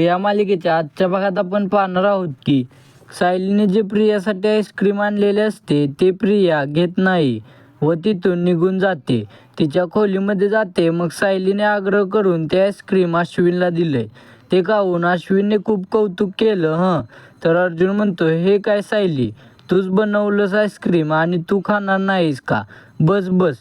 या मालिकेच्या आजच्या भागात आपण पाहणार आहोत की सायलीने जे प्रियासाठी आईस्क्रीम आणलेले असते ते प्रिया घेत नाही व तिथून निघून जाते. तिच्या खोलीमध्ये जाते मग सायलीने आग्रह करून ते आईस्क्रीम अश्विनला दिले ते खाऊन अश्विनने खूप कौतुक केलं हं. तर अर्जुन म्हणतो हे काय सायली तूच बनवलंस आईस्क्रीम आणि तू खाणार नाहीस का? बस बस.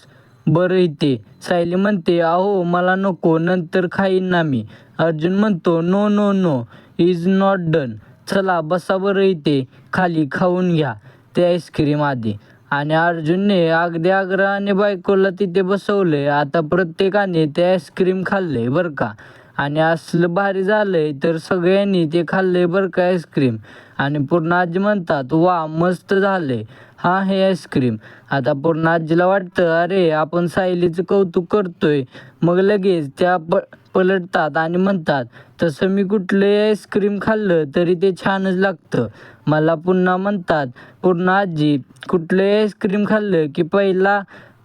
बरं इथे. सायली म्हणते अहो मला नको नंतर खाईन ना मी. अर्जुन म्हणतो no no no is not done. चला बसा बरं इथे खाली खाऊन घ्या. ते आईस्क्रीम आधी. आणि अर्जुनने अगदी आग्रहाने बायकोला तिथे बसवले आता प्रत्येकाने ते आईस्क्रीम खाल्ले बरं का? आणि असलं भारी झालंय तर सगळ्यांनी ते खाल्ले बरं का आईस्क्रीम? आणि पूर्ण आजी म्हणतात वा मस्त झाले. हा हे आईस्क्रीम आता पूर्ण आजीला वाटतं अरे आपण सायलीचं कौतुक करतोय. मग लगेच त्या प पलटतात आणि म्हणतात तसं मी कुठलंही आईस्क्रीम खाल्लं तरी ते छानच लागतं. मला पुन्हा म्हणतात पूर्ण आजी कुठलंही आईस्क्रीम खाल्लं की पहिला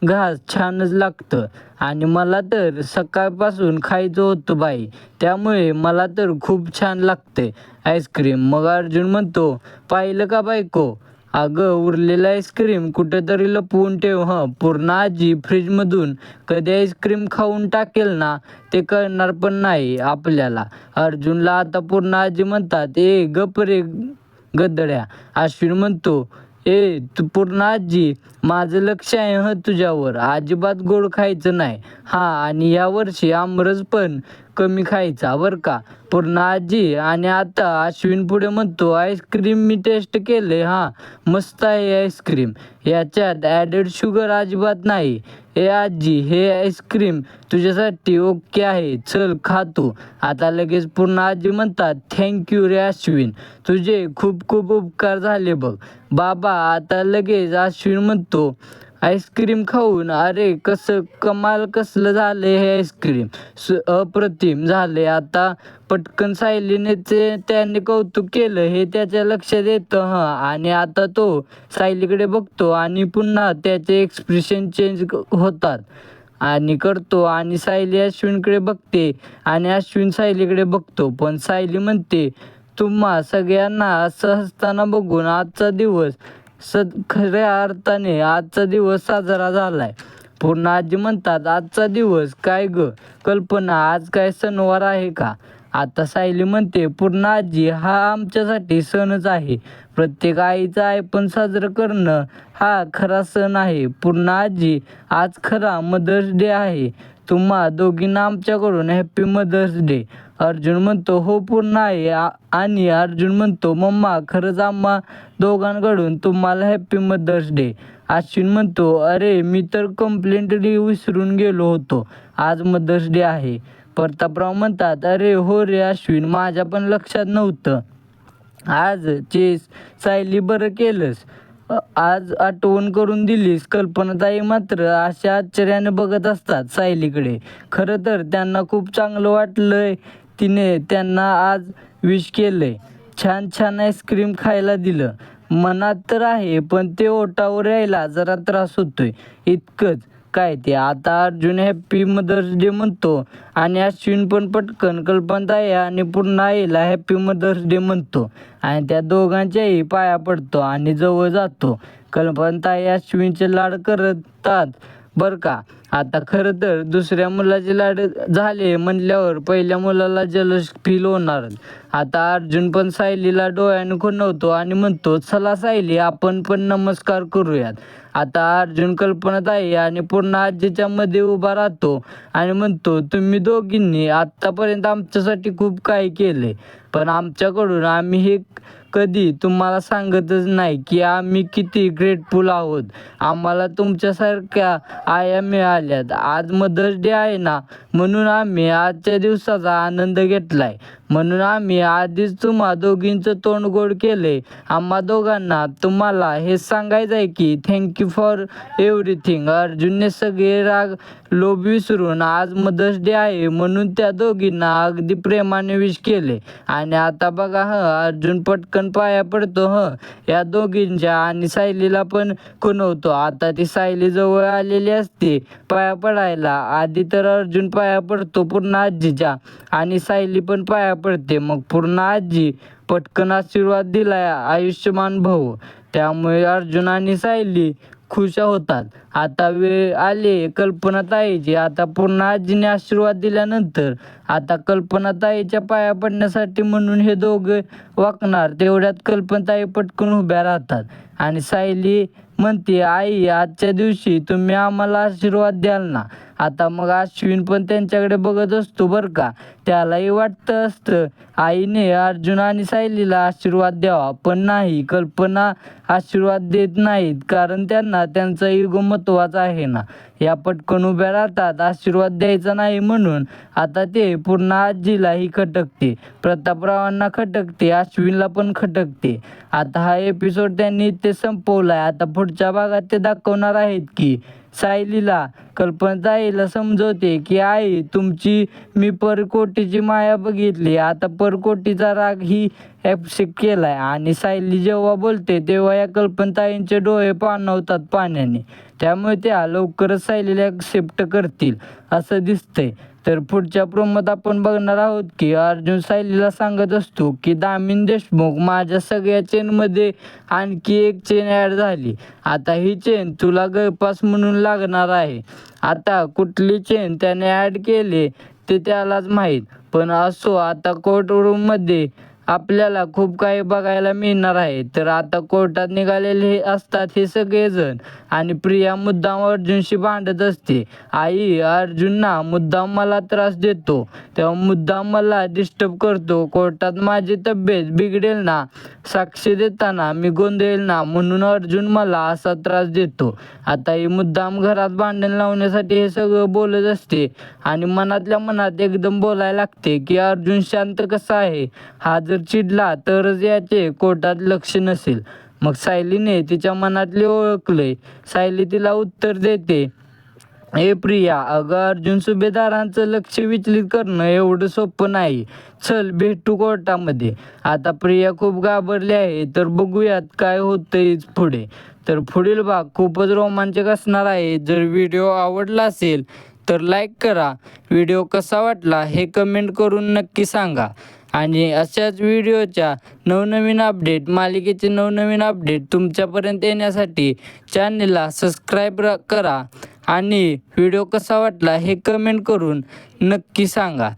घास छानच लागतं. आणि मला तर सकाळपासून खायचं होतं बाई. त्यामुळे मला तर खूप छान लागते आईस्क्रीम. मग अर्जुन म्हणतो पाहिलं का बायको? अगं उरलेलं आईस्क्रीम कुठेतरी लपवून ठेव हं. पूर्ण आजी फ्रीजमधून कधी आईस्क्रीम खाऊन टाकेल ना ते कळणार पण नाही आपल्याला. अर्जुनला आता पूर्ण आजी म्हणतात ए गप रे गदड्या. अश्विन म्हणतो ए तू पूर्ण आजी माझं लक्ष आहे ह तुझ्यावर. अजिबात गोड खायचं नाही. हा आणि या वर्षी आमरस पण कमी खायचा बरं का? पूर्ण आजी आणि आता अश्विन पुढे म्हणतो आईस्क्रीम मी टेस्ट केले हा मस्त आहे आईस्क्रीम. याच्यात ॲडेड शुगर अजिबात नाही. ए आजी हे आईस्क्रीम तुझ्यासाठी ओके आहे चल खातो आता लगेच पूर्ण आजी म्हणतात थँक्यू रे अश्विन. तुझे खूप खूप उपकार झाले बघ. बाबा आता लगेच अश्विन म्हणतो आईस्क्रीम खाऊन. अरे कसं कमाल कसलं झाले हे आईस्क्रीम अप्रतिम झाले आता पटकन सायलीने ते त्याने कौतुक केलं. हे त्याच्या लक्षात येतं हां. आणि आता तो सायलीकडे बघतो आणि पुन्हा त्याचे एक्सप्रेशन चेंज होतात. आणि करतो. आणि सायली अश्विनकडे बघते आणि अश्विन सायलीकडे बघतो. पण सायली म्हणते तुम्हा सगळ्यांना असं हसताना बघून आजचा दिवस सद खऱ्या अर्थाने आजचा दिवस साजरा झालाय. पूर्ण आजी म्हणतात आजचा दिवस काय ग? कल्पना आज काय सणवार आहे का? आता सायली म्हणते पूर्ण आजी हा आमच्यासाठी सणच आहे. प्रत्येक आईचा आई पण साजरं करणं हा खरा सण आहे. पूर्ण आजी आज खरा मदर्स डे आहे. तुम्हा दोघींना आमच्याकडून हॅप्पी मदर्स डे. अर्जुन म्हणतो हो पूर्ण आहे. आणि अर्जुन म्हणतो मम्मा खरंच आम्हा दोघांकडून तुम्हाला हॅपी मदर्स डे अश्विन म्हणतो अरे मी तर कंप्लेंटली विसरून गेलो होतो. आज मदर्स डे आहे. प्रतापराव म्हणतात अरे हो रे अश्विन माझ्या पण लक्षात नव्हतं. आज चेस सायली बरं केलंस. आज आठवण करून दिलीस. कल्पनाताई मात्र अशा आश्चर्याने बघत असतात सायलीकडे. खरं तर त्यांना खूप चांगलं वाटलंय तिने त्यांना आज विश केलंय. छान छान आईस्क्रीम खायला दिलं. मनात तर आहे पण ते ओटावर यायला जरा त्रास होतोय. इतकंच. काय ते आता अर्जुन हॅपी मदर्स डे म्हणतो आणि अश्विन पण पटकन कल्पनाताई आणि पुन्हा आईला हॅपी मदर्स डे म्हणतो. आणि त्या दोघांच्याही पाया पडतो आणि जवळ जातो. कल्पनाताई अश्विनचे लाड करतात. बरं का? आता खरं तर दुसऱ्या मुलाचे लाड झाले म्हणल्यावर पहिल्या मुलाला जलस फील होणार. आता अर्जुन पण सायलीला डोळ्याने खुणवतो आणि म्हणतो चला सायली आपण पण नमस्कार करूयात. आता अर्जुन कल्पनात आहे आणि पूर्ण आजीच्या मध्ये उभा राहतो आणि म्हणतो तुम्ही दोघींनी आत्तापर्यंत आमच्यासाठी खूप काही केले पण आमच्याकडून आम्ही हे कधी तुम्हाला सांगतच नाही की आम्ही किती ग्रेटफुल आहोत. आम्हाला तुमच्यासारख्या आया मिळाल्यात. आज मदर्स डे आहे ना म्हणून आम्ही आजच्या दिवसाचा आनंद घेतलाय. म्हणून आम्ही आधीच तुम्हा दोघींचं तोंड गोड केले. आम्हा दोघांना तुम्हाला हे सांगायचं आहे की थँक्यू फॉर एव्हरीथिंग अर्जुनने सगळे राग लोभ विसरून आज मदर्स डे आहे म्हणून त्या दोघींना अगदी प्रेमाने विश केले. आणि आता बघा ह अर्जुन पटकन पाया पडतो ह. या दोघींच्या आणि सायलीला पण खुणवतो आता ती सायली जवळ आलेली असते पाया पडायला. आधी तर अर्जुन पाया पडतो पूर्ण आजीच्या. आणि सायली पण पाया पडते. मग पूर्ण आजी पटकन आशीर्वाद दिलाय आयुष्यमान भाऊ. त्यामुळे अर्जुन आणि सायली खुश होतात. आता वेळ आले कल्पनाताईची आता पूर्ण आजीने आशीर्वाद दिल्यानंतर आता कल्पनाताईच्या पाया पडण्यासाठी म्हणून हे दोघे वाकणार. तेवढ्यात कल्पनाताई पटकन उभ्या राहतात. आणि सायली म्हणते आई आजच्या दिवशी तुम्ही आम्हाला आशीर्वाद द्याल ना. आता मग अश्विन पण त्यांच्याकडे बघत असतो बरं का. त्यालाही वाटतं असतं. आईने अर्जुन आणि सायलीला आशीर्वाद द्यावा पण नाही. कल्पना आशीर्वाद देत नाहीत कारण त्यांना त्यांचा इगो महत्त्वाचा आहे ना. या पटकन उभ्या राहतात आशीर्वाद द्यायचा नाही म्हणून. आता ते पूर्ण आजीलाही खटकते. प्रतापरावांना खटकते अश्विनला पण खटकते. आता हा एपिसोड त्यांनी ते संपवलाय. आता पुढच्या भागात ते दाखवणार आहेत की सायलीला कल्पनाताईला समजवते की आई तुमची मी परकोटीची माया बघितली. आता परकोटीचा राग ही ॲक्सेप्ट केलाय. आणि सायली जेव्हा बोलते तेव्हा या कल्पनताईंचे डोळे पाणवतात पाण्याने. त्यामुळे त्या लवकरच सायलीला ॲक्सेप्ट करतील असं दिसतंय. तर पुढच्या प्रोमोत आपण बघणार आहोत की अर्जुन सायलीला सांगत असतो की दामिन देशमुख माझ्या सगळ्या चेनमध्ये आणखी एक चेन ॲड झाली. आता ही चेन तुला गळपास म्हणून लागणार आहे. आता कुठली चेन त्याने ॲड केले ते त्यालाच माहीत. पण असो आता कोर्ट रूममध्ये आपल्याला खूप काही बघायला मिळणार आहे. तर आता कोर्टात निघालेले हे असतात हे सगळेजण. आणि प्रिया मुद्दाम अर्जुनशी भांडत असते. आई अर्जुनना मुद्दाम मला त्रास देतो. तेव्हा मुद्दाम मला डिस्टर्ब करतो. कोर्टात माझी तब्येत बिघडेल ना? साक्षी देताना मी गोंधळेल ना? म्हणून अर्जुन मला असा त्रास देतो. आता ही मुद्दाम घरात भांडण लावण्यासाठी हे सगळं बोलत असते. आणि मनातल्या मनात एकदम बोलायला लागते की अर्जुन शांत कसा आहे? हा जर चिडला तरच याचे कोर्टात लक्ष नसेल. मग सायलीने तिच्या मनातले ओळखले. सायली तिला उत्तर देते हे प्रिया अगं अर्जुन सुभेदारांचं लक्ष विचलित करणं एवढं सोपं नाही. चल भेटू कोर्टामध्ये. आता प्रिया खूप घाबरली आहे तर बघूयात काय होतंय पुढे. तर पुढील भाग खूपच रोमांचक असणार आहे. जर व्हिडिओ आवडला असेल तर लाईक करा. व्हिडिओ कसा वाटला हे कमेंट करून नक्की सांगा. आणि अशाच व्हिडिओच्या नवनवीन अपडेट मालिकेचे नवनवीन अपडेट तुमच्यापर्यंत येण्यासाठी चॅनलला सबस्क्राईब करा. आणि व्हिडिओ कसा वाटला हे कमेंट करून नक्की सांगा.